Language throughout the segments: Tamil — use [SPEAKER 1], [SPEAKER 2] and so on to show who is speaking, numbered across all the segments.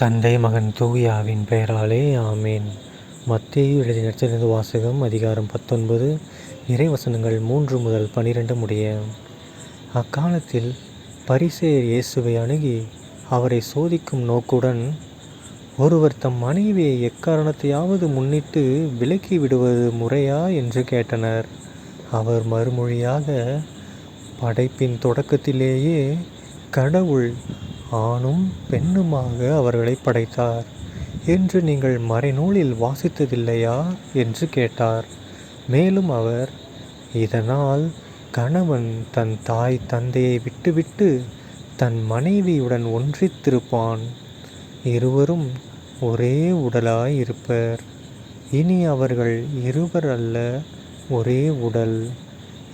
[SPEAKER 1] தந்தை மகன் தூயாவின் பெயராலே ஆமேன். மத்திய எழுதி நற்செய்தி வாசகம் அதிகாரம் பத்தொன்பது இறைவசனங்கள் மூன்று முதல் பனிரெண்டு முடிய. அக்காலத்தில் பரிசேர் இயேசுவை அணுகி அவரை சோதிக்கும் நோக்குடன் ஒருவர் தம் மனைவியை எக்காரணத்தையாவது முன்னிட்டு விலக்கி விடுவது முறையா என்று கேட்டனர். அவர் மறுமொழியாக படைப்பின் தொடக்கத்திலேயே கடவுள் ஆணும் பெண்ணுமாக அவர்களை படைத்தார். என்று நீங்கள் மறைநூலில் வாசித்ததில்லையா? என்று கேட்டார். மேலும் அவர் இதனால் கணவன் தன் தாய் தந்தையை விட்டுவிட்டு தன் மனைவியுடன் ஒன்றித்திருப்பான். இருவரும் ஒரே உடலாய் இருப்பர் இனி அவர்கள் இருவர் அல்ல ஒரே உடல்.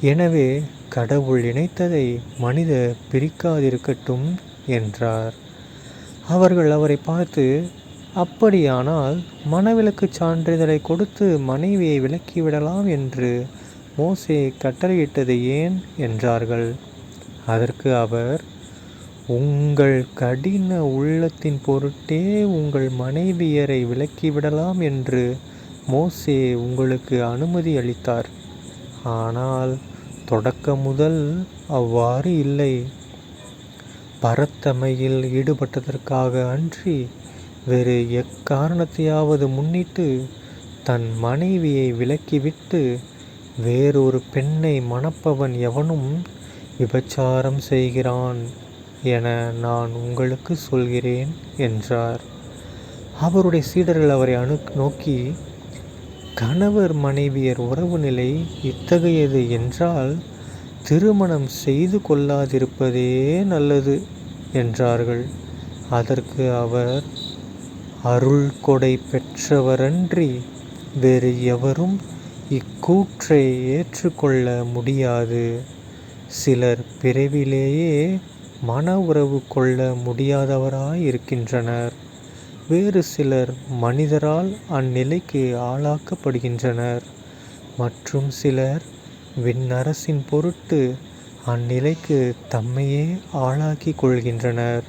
[SPEAKER 1] எனவே கடவுள் இணைத்ததை மனித பிரிக்காதிருக்கட்டும். என்றார். அவர்கள் அவரை பார்த்து அப்படியானால் மனவிலக்கு சான்றிதழை கொடுத்து மனைவியை விலக்கிவிடலாம் என்று மோசே கட்டளையிட்டது ஏன்? என்றார்கள். அதற்கு அவர் உங்கள் கடின உள்ளத்தின் பொருட்டே உங்கள் மனைவியரை விலக்கிவிடலாம் என்று மோசே உங்களுக்கு அனுமதி அளித்தார். ஆனால் தொடக்கம் முதல் அவ்வாறு இல்லை. பரத்தமையில் ஈடுபட்டதற்காக அன்றி வேறு எக்காரணத்தையாவது முன்னிட்டு தன் மனைவியை விலக்கிவிட்டு வேறொரு பெண்ணை மணப்பவன் எவனும் விபச்சாரம் செய்கிறான் என நான் உங்களுக்கு சொல்கிறேன் என்றார். அவருடைய சீடர்கள் அவரை அணு நோக்கி கணவர் மனைவியர் உறவு நிலை இத்தகையது என்றால் திருமணம் செய்து கொள்ளாதிருப்பதே நல்லது என்றார்கள். அதற்கு அவர் அருள் கொடை பெற்றவரன்றி வேறு எவரும் இக்கூற்றை ஏற்றுக்கொள்ள முடியாது. சிலர் பிறவிலேயே மன உறவு கொள்ள முடியாதவராய் இருக்கின்றனர் வேறு சிலர் மனிதரால் அந்நிலைக்கு ஆளாக்கப்படுகின்றனர். மற்றும் சிலர் விண்ணரசின் பொருட்டு அந்நிலைக்கு தம்மையே ஆளாக்கி கொள்கின்றனர்.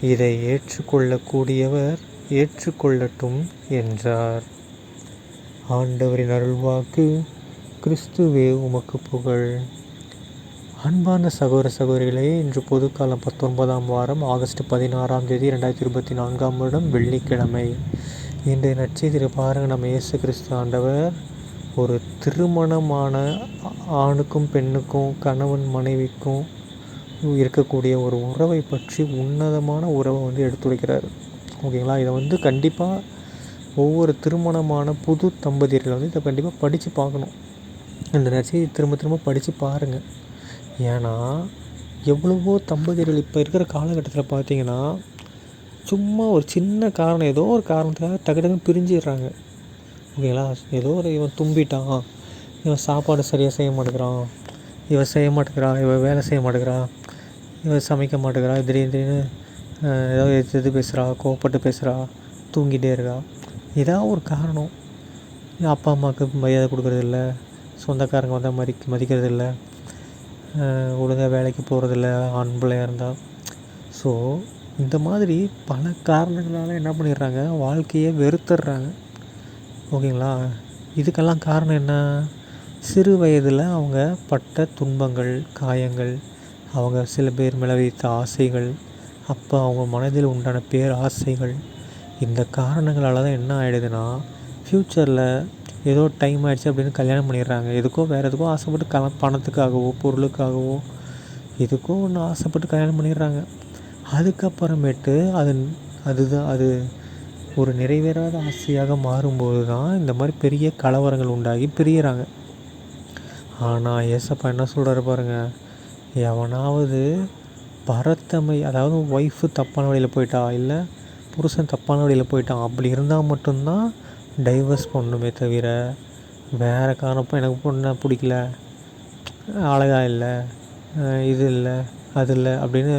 [SPEAKER 1] இதை ஏற்றுக்கொள்ளக்கூடியவர் ஏற்றுக்கொள்ளட்டும் என்றார். ஆண்டவரின் அருள்வாக்கு கிறிஸ்துவே உமக்கு புகழ். அன்பான சகோதர சகோதரிகளே இன்று பொதுக்காலம் பத்தொன்பதாம் வாரம் ஆகஸ்ட் பதினாறாம் தேதி ரெண்டாயிரத்தி இருபத்தி நான்காம் வருடம் வெள்ளிக்கிழமை. இன்றைய நட்சத்திர பாருங்கள். நம்ம இயேசு கிறிஸ்து ஆண்டவர். ஒரு திருமணமான ஆணுக்கும் பெண்ணுக்கும் கணவன் மனைவிக்கும் இருக்கக்கூடிய ஒரு உறவை பற்றி உன்னதமான உறவை வந்து எடுத்துரைக்கிறார் ஓகேங்களா? இதை வந்து கண்டிப்பாக ஒவ்வொரு திருமணமான புது தம்பதியர்கள் வந்து இதை கண்டிப்பாக படித்து பார்க்கணும். இந்த நற்செய்தி திரும்ப திரும்ப படித்து பாருங்கள் ஏன்னா எவ்வளவோ தம்பதியர்கள் இப்போ இருக்கிற காலகட்டத்தில் பார்த்தீங்கன்னா சும்மா ஒரு சின்ன காரணம் ஏதோ ஒரு காரணத்துக்காக டக்கு டக்குன்னு பிரிஞ்சிடுறாங்க. ஓகேங்களா? ஏதோ ஒரு இவன் தும்பிட்டான். இவன் சாப்பாடு சரியாக செய்ய மாட்டேங்கிறான். இவன் செய்ய மாட்டேங்கிறா. இவன் வேலை செய்ய மாட்டேங்கிறா. இவன் சமைக்க மாட்டேங்கிறா. திடீர் திடீர்னு ஏதாவது எது எது பேசுகிறா கோவப்பட்டு பேசுகிறா தூங்கிட்டே இருக்கா. ஏதாவது ஒரு காரணம். அப்பா அம்மாவுக்கு மரியாதை கொடுக்குறதில்ல. சொந்தக்காரங்க வந்தால் மதி மதிக்கிறதில்ல. ஒழுங்காக வேலைக்கு போகிறதில்ல ஆண் பிள்ளையாக இருந்தால் ஸோ இந்த மாதிரி பல காரணங்களால் என்ன பண்ணிடுறாங்க? வாழ்க்கையை வெறுத்துடுறாங்க. ஓகேங்களா? இதுக்கெல்லாம் காரணம் என்ன? சிறு வயதில் அவங்க பட்ட துன்பங்கள் காயங்கள் அவங்க சில பேர் மேலே வைத்த ஆசைகள் அப்போ அவங்க மனதில் உண்டான பேர் ஆசைகள் இந்த காரணங்களால் தான் என்ன ஆகிடுதுன்னா ஃப்யூச்சரில் ஏதோ டைம் ஆகிடுச்சு அப்படின்னு கல்யாணம் பண்ணிடுறாங்க. எதுக்கோ வேறு எதுக்கோ ஆசைப்பட்டு கல பணத்துக்காகவோ பொருளுக்காகவோ எதுக்கோ ஒன்று ஆசைப்பட்டு கல்யாணம் பண்ணிடுறாங்க. அதுக்கப்புறமேட்டு அது அதுதான் அது ஒரு நிறைவேறாத ஆசையாக மாறும்போது தான் இந்த மாதிரி பெரிய கலவரங்கள் உண்டாகி பிரியிறாங்க. ஆனால் ஏசப்பா என்ன சொல்கிறாரு பாருங்கள் எவனாவது பரத்தமை அதாவது ஒய்ஃபு தப்பான வழியில் போயிட்டா இல்லை புருஷன் தப்பான வழியில் போயிட்டான் அப்படி இருந்தால் மட்டும்தான் டைவர்ஸ் பண்ணணுமே தவிர வேறு காரணப்போ எனக்கு பொண்ணை பிடிக்கல அழகாக இல்லை இது இல்லை அது இல்லை அப்படின்னு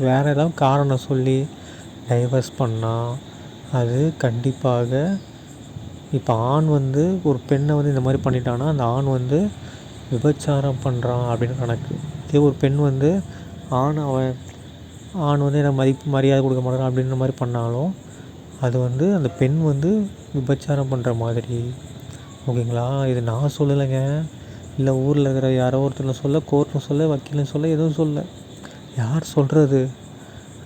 [SPEAKER 1] வேறு ஏதாவது காரணம் சொல்லி டைவர்ஸ் பண்ணால் அது கண்டிப்பாக இப்போ ஆண் வந்து ஒரு பெண்ணை வந்து இந்த மாதிரி பண்ணிட்டான்னா அந்த ஆண் வந்து விபச்சாரம் பண்ணுறான் அப்படின்னு கணக்கு. இதே ஒரு பெண் வந்து ஆண் அவன் ஆண் வந்து எனக்கு மதிப்பு மரியாதை கொடுக்க மாட்டேறான் அப்படின்ற மாதிரி பண்ணாலும் அது வந்து அந்த பெண் வந்து விபச்சாரம் பண்ணுற மாதிரி. ஓகேங்களா? இது நான் சொல்லலைங்க. இல்லை ஊரில் இருக்கிற யாரோ ஒருத்தர் சொல்ல கோர்ட்டில் சொல்ல வக்கீலும் சொல்ல எதுவும் சொல்ல. யார் சொல்கிறது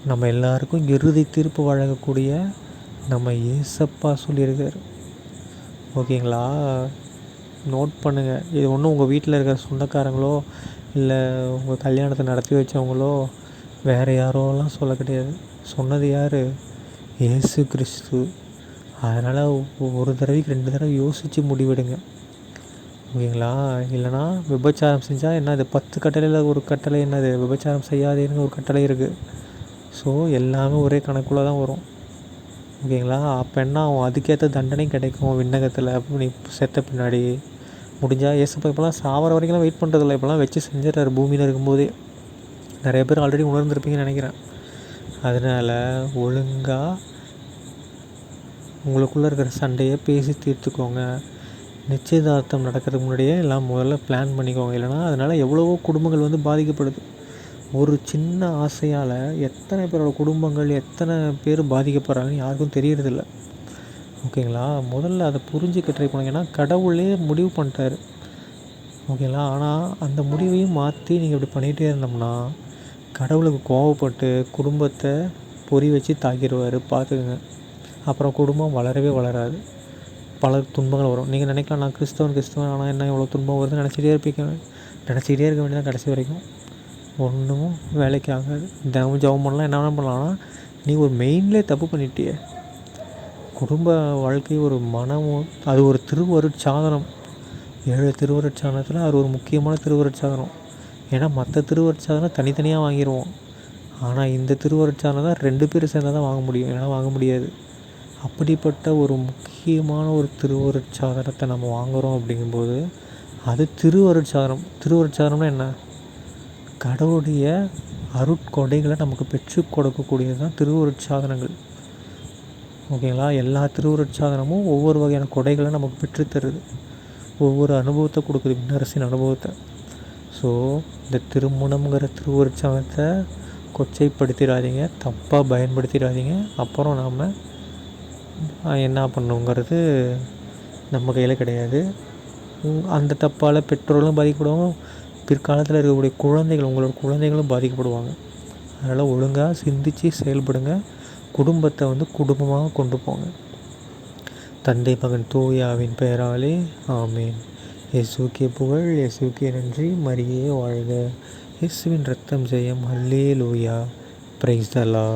[SPEAKER 1] நம்ம எல்லாருக்கும் இறுதி தீர்ப்பு வழங்கக்கூடிய நம்ம ஏசப்பா சொல்லியிருக்காரு. ஓகேங்களா? நோட் பண்ணுங்கள் இது ஒன்றும் உங்கள் வீட்டில் இருக்கிற சொந்தக்காரங்களோ இல்லை உங்கள் கல்யாணத்தை நடத்தி வச்சவங்களோ வேறு யாரோலாம் சொல்ல கிடையாது. சொன்னது யார்? ஏசு கிறிஸ்து. அதனால் ஒரு தடவைக்கு ரெண்டு தடவை யோசித்து முடிவெடுங்க. ஓகேங்களா? இல்லைனா விபச்சாரம் செஞ்சால் என்னது பத்து கட்டளையில் ஒரு கட்டளை என்னது? விபச்சாரம் செய்யாதேன்னு ஒரு கட்டளை இருக்குது ஸோ எல்லாமே ஒரே கணக்குள்ளே தான் வரும். ஓகேங்களா? அப்போ என்ன ஆகும்? அதுக்கேற்ற தண்டனை கிடைக்கும் விண்ணகத்தில். நீ செத்த பின்னாடி. முடிஞ்சால் ஏசப்பா இப்போலாம் சாவர வரைக்கும்லாம் வெயிட் பண்ணுறதில்ல இப்போலாம் வச்சு செஞ்சிடறாரு. பூமியில் இருக்கும்போதே. நிறைய பேர் ஆல்ரெடி உணர்ந்துருப்பீங்கன்னு நினைக்கிறேன். அதனால் ஒழுங்காக உங்களுக்குள்ளே இருக்கிற சண்டையை பேசி தீர்த்துக்கோங்க. நிச்சயதார்த்தம் நடக்கிறதுக்கு முன்னாடியே எல்லாம் முதல்ல பிளான் பண்ணிக்கோங்க. இல்லைனா அதனால் எவ்வளவோ குடும்பங்கள் வந்து பாதிக்கப்படுது. ஒரு சின்ன ஆசையால் எத்தனை பேரோட குடும்பங்கள் எத்தனை பேர் பாதிக்கப்படுறாங்கன்னு யாருக்கும் தெரியறதில்ல. ஓகேங்களா? முதல்ல அதை புரிஞ்சுக்க ட்ரை பண்ணுங்க. கடவுளே முடிவு பண்ணிட்டாரு. ஓகேங்களா? ஆனால் அந்த முடிவையும் மாற்றி நீங்கள் இப்படி பண்ணிகிட்டே இருந்தோம்னா கடவுளுக்கு கோவப்பட்டு குடும்பத்தை பொறி வச்சு தாக்கிடுவார். பார்த்துக்குங்க. அப்புறம் குடும்பம் வளரவே வளராது. பல துன்பங்கள் வரும். நீங்கள் நினைக்கலாம் நான் கிறிஸ்தவன் கிறிஸ்தவன் ஆனால் என்ன இவ்வளோ துன்பம் வருதுன்னு நினச்சிட்டே இருப்பீங்க. நினச்சிக்கிட்டே இருக்க வேண்டியதான் கடைசி வரைக்கும். ஒன்றும் வேலைக்கு ஆகாது தினமும் ஜெபம் பண்ணலாம். என்ன வேணால் பண்ணலாம். நீ ஒரு மெயின்லேயே தப்பு பண்ணிட்டியே. குடும்ப வாழ்க்கை ஒரு மனமும் அது ஒரு திருவருட்சாதனம் ஏழு திருவருட்சாதனத்தில் அது ஒரு முக்கியமான திருவருட்சாதனம் ஏன்னா மற்ற திருவருட்சாதனம் தனித்தனியாக வாங்கிடுவோம் ஆனால் இந்த திருவருட்சாதனம் தான் ரெண்டு பேர் சேர்ந்தால் தான் வாங்க முடியும். ஏன்னா வாங்க முடியாது. அப்படிப்பட்ட ஒரு முக்கியமான ஒரு திருவருட்சாதனத்தை நம்ம வாங்குகிறோம் அப்படிங்கும்போது அது திருவருட்சாதனம் திருவருட்சாதனம்னா என்ன? கடவுளுடைய அருட்கொடைகளை நமக்கு பெற்று கொடுக்கக்கூடியது தான் திருவுருட்சாதனங்கள். ஓகேங்களா? எல்லா திருவருட்சாதனமும் ஒவ்வொரு வகையான கொடைகளை நமக்கு பெற்றுத்தருது ஒவ்வொரு அனுபவத்தை கொடுக்குது விண்ணரசின் அனுபவத்தை. ஸோ இந்த திருமணம்ங்கிற திருவுருட்சாதனத்தை கொச்சைப்படுத்திடாதீங்க தப்பாக பயன்படுத்திடாதீங்க. அப்புறம் நாம் என்ன பண்ணுங்கிறது நம்ம கையில் கிடையாது. அந்த தப்பால் பெற்றோர்களும் பாதிக்கப்படுவாங்க. பிற்காலத்தில் இருக்கக்கூடிய குழந்தைகள் உங்களோட குழந்தைகளும் பாதிக்கப்படுவாங்க. அதனால் ஒழுங்காக சிந்தித்து செயல்படுங்க. குடும்பத்தை வந்து குடும்பமாக கொண்டு போங்க. தந்தை மகன் தூயாவின் பெயராலே ஆமேன். இயேசுக்கே புகழ் இயேசுக்கே நன்றி. மரியே வாழ்க. இயேசுவின் ரத்தம் ஜெயம். அல்லே லூயா பிரைஸ் தலா